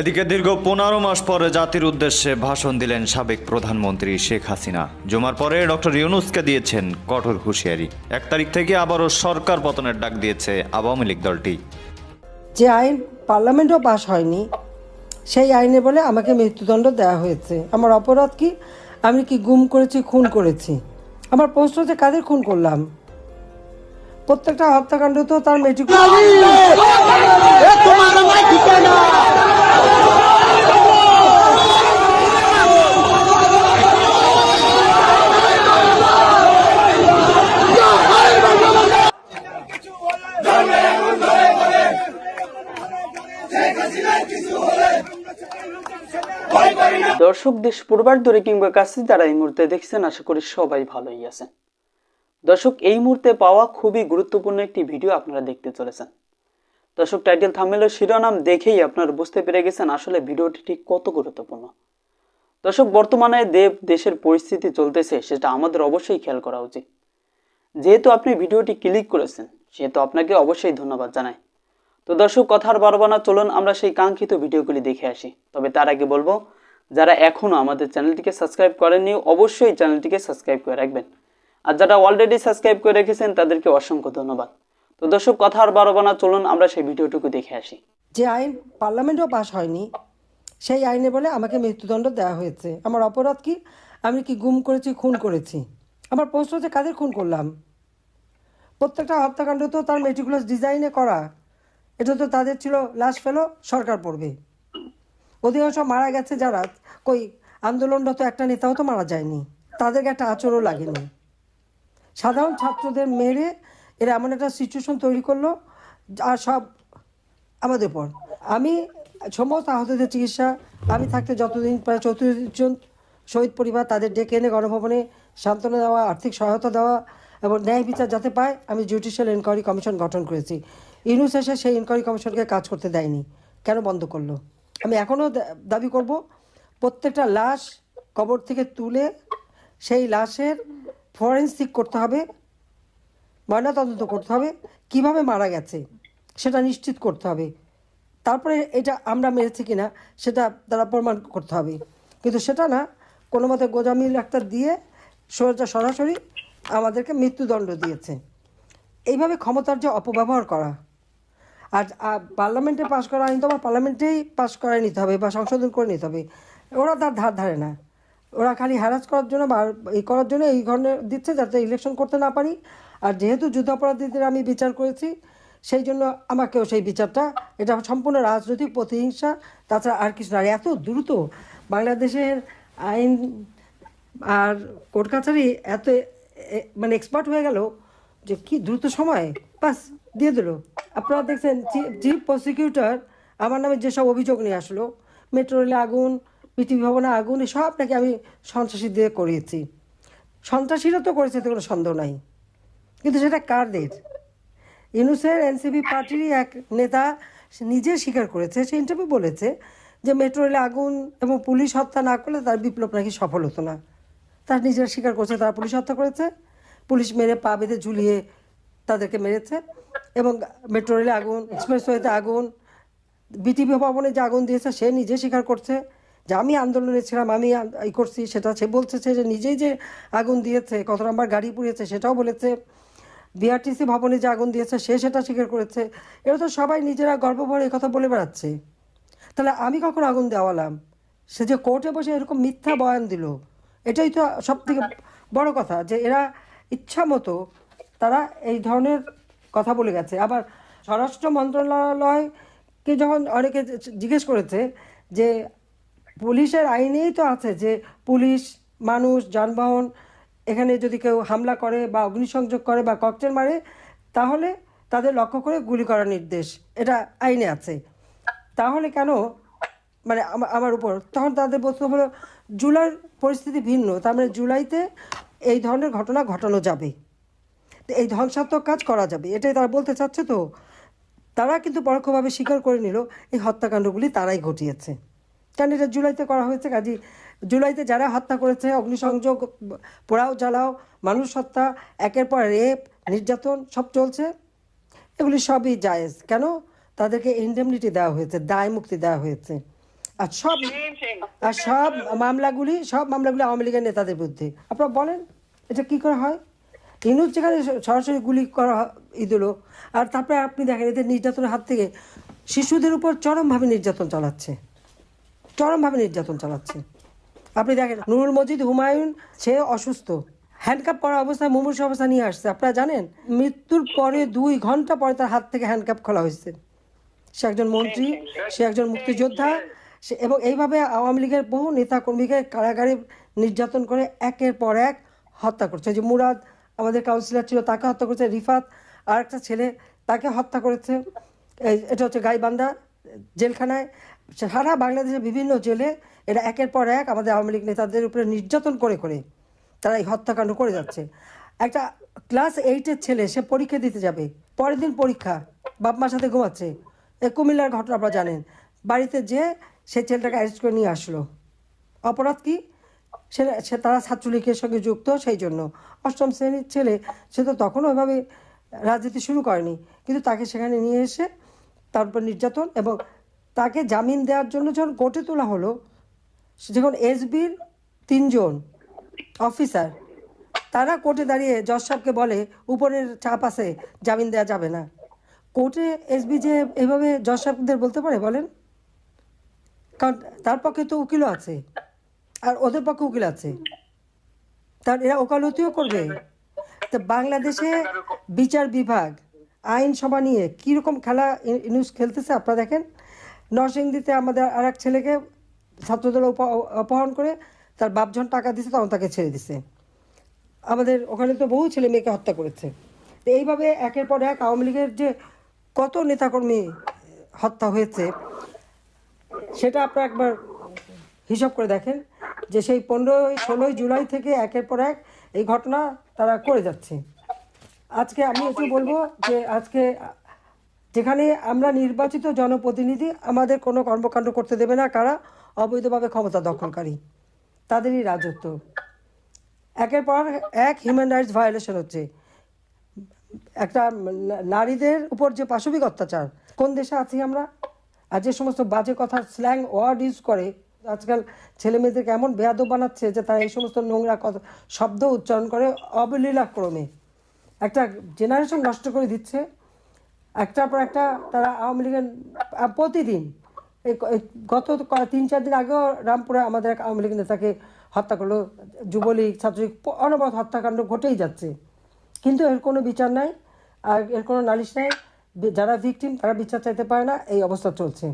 এদিকে দীর্ঘ পনেরো মাস পরে জাতির উদ্দেশ্যে ভাষণ দিলেন সাবেক প্রধানমন্ত্রী শেখ হাসিনা। জুমার পরে ডক্টর ইউনুসকে দিয়েছেন কঠোর হুঁশিয়ারি। এক তারিখ থেকে আবারও সরকার পতনের ডাক দিয়েছে আওয়ামী লীগ দলটি। যে আইন পার্লামেন্টও পাশ হয়নি সেই আইনে বলে আমাকে মৃত্যুদণ্ড দেওয়া হয়েছে। আমার অপরাধ কি? আমি কি গুম করেছি খুন করেছি? আমার প্রশ্ন যে কাদের খুন করলাম? প্রত্যেকটা হত্যাকাণ্ড তো তার মেট্রিক দর্শক দেশ পূর্বার দূরে কিংবা কাছে যারা এই মুহূর্তে দেখছেন, আশা করি সবাই ভালোই আছেন। দর্শক, এই মুহূর্তে পাওয়া খুবই গুরুত্বপূর্ণ একটি ভিডিও আপনারা দেখতে চলেছেন। দর্শক, টাইটেল থামেলের শিরোনাম দেখেই আপনারা বুঝতে পেরে গেছেন আসলে ভিডিওটি ঠিক কত গুরুত্বপূর্ণ। দর্শক, বর্তমানে দেব দেশের পরিস্থিতি চলতেছে, সেটা আমাদের অবশ্যই খেয়াল করা উচিত। যেহেতু আপনি ভিডিওটি ক্লিক করেছেন, সেহেতু আপনাকে অবশ্যই ধন্যবাদ জানাই। তো দর্শক, কথার বারবার না চলুন আমরা সেই কাঙ্ক্ষিত ভিডিওগুলি দেখে আসি। তবে তার আগে বলব, যারা এখনও আমাদের চ্যানেলটিকে সাবস্ক্রাইব করেননি, অবশ্যই চ্যানেলটিকে সাবস্ক্রাইব করে রাখবেন। আর যারা অলরেডি সাবস্ক্রাইব করে রেখেছেন, তাদেরকে অসংখ্য ধন্যবাদ। তো দর্শক কথা আর বারবার না চলুন আমরা সেই ভিডিওটুকু দেখে আসি। যে আইন পার্লামেন্টও পাশ হয়নি, সেই আইনে বলে আমাকে মৃত্যুদণ্ড দেওয়া হয়েছে। আমার অপরাধ কি? আমি কি গুম করেছি, খুন করেছি? আমার প্রশ্ন যে কাদের খুন করলাম? প্রত্যেকটা হত্যাকাণ্ড তো তার মেটিকুলাস ডিজাইনে করা। এটা তো তাদের ছিল লাশ ফেলো, সরকার পড়বে। অধিকাংশ মারা গেছে যারা, কই, আন্দোলনরত একটা নেতাও তো মারা যায়নি। তাদেরকে একটা আচরও লাগেনি। সাধারণ ছাত্রদের মেরে এরা এমন একটা সিচুয়েশন তৈরি করল, আর সব আমাদের পর আমি সমস্ত আহতদের চিকিৎসা, আমি থাকতে যতদিন, প্রায় চৌত্রিশ জন শহীদ পরিবার তাদের ডেকে এনে গণভবনে সান্ত্বনা দেওয়া, আর্থিক সহায়তা দেওয়া এবং ন্যায় বিচার যাতে পায়, আমি জুডিশিয়াল এনকোয়ারি কমিশন গঠন করেছি। ইউনুস এসে সেই ইনকোয়ারি কমিশনকে কাজ করতে দেয়নি। কেন বন্ধ করল? আমি এখনও দাবি করব, প্রত্যেকটা লাশ কবর থেকে তুলে সেই লাশের ফরেন্সিক করতে হবে, ময়নাতদন্ত করতে হবে, কীভাবে মারা গেছে সেটা নিশ্চিত করতে হবে। তারপরে এটা আমরা মেরেছি কিনা সেটা তারা প্রমাণ করতে হবে। কিন্তু সেটা না, কোনো মতে গোজামিল একটা দিয়ে সোজা সরাসরি আমাদেরকে মৃত্যুদণ্ড দিয়েছে। এইভাবে ক্ষমতার যে অপব্যবহার করা আর পার্লামেন্টে পাশ করা আইন তো আবার পার্লামেন্টেই পাশ করায় নিতে হবে বা সংশোধন করে নিতে হবে। ওরা তার ধার ধারে না। ওরা খালি হ্যারাস করার জন্য বা এই করার জন্য এই ধরনের দিচ্ছে যাতে ইলেকশন করতে না পারি। আর যেহেতু যুদ্ধাপরাধীদের আমি বিচার করেছি, সেই জন্য আমাকেও সেই বিচারটা, এটা সম্পূর্ণ রাজনৈতিক প্রতিহিংসা, তাছাড়া আর কিছু না। এত দ্রুত বাংলাদেশের আইন আর কোর্ট কাছারি এত মানে এক্সপার্ট হয়ে গেল যে কি দ্রুত সময়? বাস, দিয়ে দিল। আপনারা দেখছেন চিফ প্রসিকিউটর আমার নামে যেসব অভিযোগ নিয়ে আসলো মেট্রো রেলে আগুন পৃথিবী ভবনে আগুন সব নাকি আমি সন্ত্রাসী দিয়ে করিয়েছি। সন্ত্রাসীরা তো করেছে, এতে কোনো সন্দেহ নাই। কিন্তু সেটা কারদের? ইউনুসের এনসিপি পার্টিরই এক নেতা নিজে স্বীকার করেছে, সে ইন্টারভিউ বলেছে যে মেট্রো রেলে আগুন এবং পুলিশ হত্যা না করলে তার বিপ্লব নাকি সফল হতো না। তার নিজেরা স্বীকার করছে, তারা পুলিশ হত্যা করেছে। পুলিশ মেরে পা বেঁধে ঝুলিয়ে তাদেরকে মেরেছে। এবং মেট্রো রেলে আগুন এক্সপ্রেসওয়েতে আগুন বিটিভি ভবনে যে আগুন দিয়েছে সে নিজে স্বীকার করছে যে আমি আন্দোলনে ছিলাম, আমি এই করছি, সেটা সে বলছে সে যে নিজেই যে আগুন দিয়েছে, কত নম্বর গাড়ি পুড়িয়েছে সেটাও বলেছে। বিআরটিসি ভবনে যে আগুন দিয়েছে সে সেটা স্বীকার করেছে। এরা তো সবাই নিজেরা গর্বভরে এই কথা বলে বেড়াচ্ছে। তাহলে আমি কখন আগুন দেওয়ালাম? সে যে কোর্টে বসে এরকম মিথ্যা বয়ান দিল, এটাই তো সব থেকে বড় কথা যে এরা ইচ্ছা মতো তারা এই ধরনের কথা বলে গেছে। আবার স্বরাষ্ট্র মন্ত্রণালয়কে যখন অনেকে জিজ্ঞেস করেছে যে, পুলিশের আইনেই তো আছে যে, পুলিশ, মানুষ, যানবাহন, এখানে যদি কেউ হামলা করে বা অগ্নিসংযোগ করে বা ককটেল মারে, তাহলে তাদের লক্ষ্য করে গুলি করার নির্দেশ। এটা আইনে আছে। তাহলে কেন? মানে আমার উপর। তখন তাদের বক্তব্য হলো, জুলাইয়ের পরিস্থিতি ভিন্ন। তার মানে জুলাইতে এই ধরনের ঘটনা ঘটানো যাবে। এই ধ্বংসাত্মক কাজ করা যাবে, এটাই তারা বলতে চাচ্ছে তো। তারা কিন্তু পরোক্ষভাবে স্বীকার করে নিল, এই হত্যাকাণ্ডগুলি তারাই ঘটিয়েছে। কারণ এটা জুলাইতে করা হয়েছে? কাজী, জুলাইতে যারা হত্যা করেছে, অগ্নিসংযোগ, পোড়াও, জ্বালাও, মানুষ হত্যা, একের পর রেপ নির্যাতন, সব চলছে। এগুলি সবই জায়েজ। কেন? তাদেরকে ইন্ডেমনিটি দেওয়া হয়েছে, দায় মুক্তি দেওয়া হয়েছে। আর সব আর সব মামলাগুলি সব মামলাগুলি আওয়ামী লীগের নেতাদের বিরুদ্ধে। আপনারা বলেন, এটা কি করে হয়? ইনুজ যেখানে সরাসরি গুলি করা ই দিল, আর তারপরে আপনি দেখেন এদের নির্যাতনের হাত থেকে শিশুদের উপর চরমভাবে নির্যাতন চালাচ্ছে। চরমভাবে নির্যাতন চালাচ্ছে। আপনি দেখেন, নুরুল মজিদ হুমায়ুন, সে অসুস্থ। হ্যান্ডকাপ করা অবস্থায় মুমূর্ষ অবস্থা নিয়ে আসছে। আপনারা জানেন, মৃত্যুর পরে দুই ঘণ্টা পরে তার হাত থেকে হ্যান্ডকাপ খোলা হয়েছে। সে একজন মন্ত্রী, সে একজন মুক্তিযোদ্ধা, সে, এবং এইভাবে আওয়ামী লীগের বহু নেতা কর্মীকে কারাগারে নির্যাতন করে একের পর এক হত্যা করছে। যে মুরাদ আমাদের কাউন্সিলর ছিল, তাকে হত্যা করেছে রিফাত, আর একটা ছেলে, তাকে হত্যা করেছে এটা হচ্ছে গাইবান্ধা জেলখানায়। সারা বাংলাদেশের বিভিন্ন জেলে এরা একের পর এক আমাদের আওয়ামী লীগ নেতাদের উপরে নির্যাতন করে করে তারা এই হত্যাকাণ্ড করে যাচ্ছে। একটা ক্লাস এইটের ছেলে, সে পরীক্ষা দিতে যাবে, পরের দিন পরীক্ষা, বাপ মার সাথে ঘুমাচ্ছে। এ কুমিল্লার ঘটনা আপনারা জানেন। বাড়িতে যে সে ছেলেটাকে অ্যারেস্ট করে নিয়ে আসলো। অপরাধ কি? সে তারা ছাত্রলীগের সঙ্গে যুক্ত, সেই জন্য অষ্টম শ্রেণির ছেলে, সে তো তখনও ওইভাবে রাজনীতি শুরু করেনি। কিন্তু তাকে সেখানে নিয়ে এসে তার উপর নির্যাতন এবং তাকে জামিন দেওয়ার জন্য যখন কোর্টে তোলা হলো যখন এসবির তিনজন অফিসার, তারা কোর্টে দাঁড়িয়ে জজ সাহেবকে বলে, উপরের চাপ আছে, জামিন দেওয়া যাবে না। কোর্টে এসবি যে এভাবে জজ সাহেবদের বলতে পারে বলেন? কারণ তার পক্ষে তো উকিলও আছে। আর ওদের পক্ষে উকিল আছে। তার এরা ওকালতিও করবে। তো বাংলাদেশে বিচার বিভাগ, আইন সভা নিয়ে কীরকম খেলা ইনুস খেলতেছে আপনারা দেখেন। নরসিংদীতে আমাদের আর এক ছেলেকে ছাত্রদল অপহরণ করে তার বাপ যখন টাকা দিছে তখন তাকে ছেড়ে দিছে। আমাদের ওখানে তো বহু ছেলে মেয়েকে হত্যা করেছে। তো এইভাবে একের পর এক আওয়ামী লীগের যে কত নেতাকর্মী হত্যা হয়েছে, সেটা আপনারা একবার হিসাব করে দেখেন। যে সেই পনেরোই, ষোলোই জুলাই থেকে একের পর এক এই ঘটনা তারা করে যাচ্ছে। আজকে আমি একটু বলব যে আজকে যেখানে আমরা নির্বাচিত জনপ্রতিনিধি, আমাদের কোনো কর্মকাণ্ড করতে দেবে না কারা, অবৈধভাবে ক্ষমতা দখলকারী। তাদেরই রাজত্ব। একের পর এক হিউম্যান রাইটস ভায়োলেশন হচ্ছে। একটা নারীদের উপর যে পাশবিক অত্যাচার, কোন দেশে আছি আমরা? আর যে সমস্ত বাজে কথা স্ল্যাং ওয়ার্ড ইউজ করে আজকাল ছেলে মেয়েদেরকে এমন বেয়াদব বানাচ্ছে যে তারা এই সমস্ত নোংরা কথা, শব্দ উচ্চারণ করে অবলীলাক্রমে একটা জেনারেশন নষ্ট করে দিচ্ছে। একটার পর একটা তারা আওয়ামী লীগের প্রতিদিন গত তিন চার দিন আগেও রামপুরে আমাদের এক আওয়ামী লীগ নেতাকে হত্যা করল, যুবলীগ, ছাত্রলীগ অনবরত হত্যাকাণ্ড ঘটেই যাচ্ছে। কিন্তু এর কোনো বিচার নাই, আর এর কোনো নালিশ নাই যারা ভিকটিম তারা বিচার চাইতে পারে না, এই অবস্থা চলছে।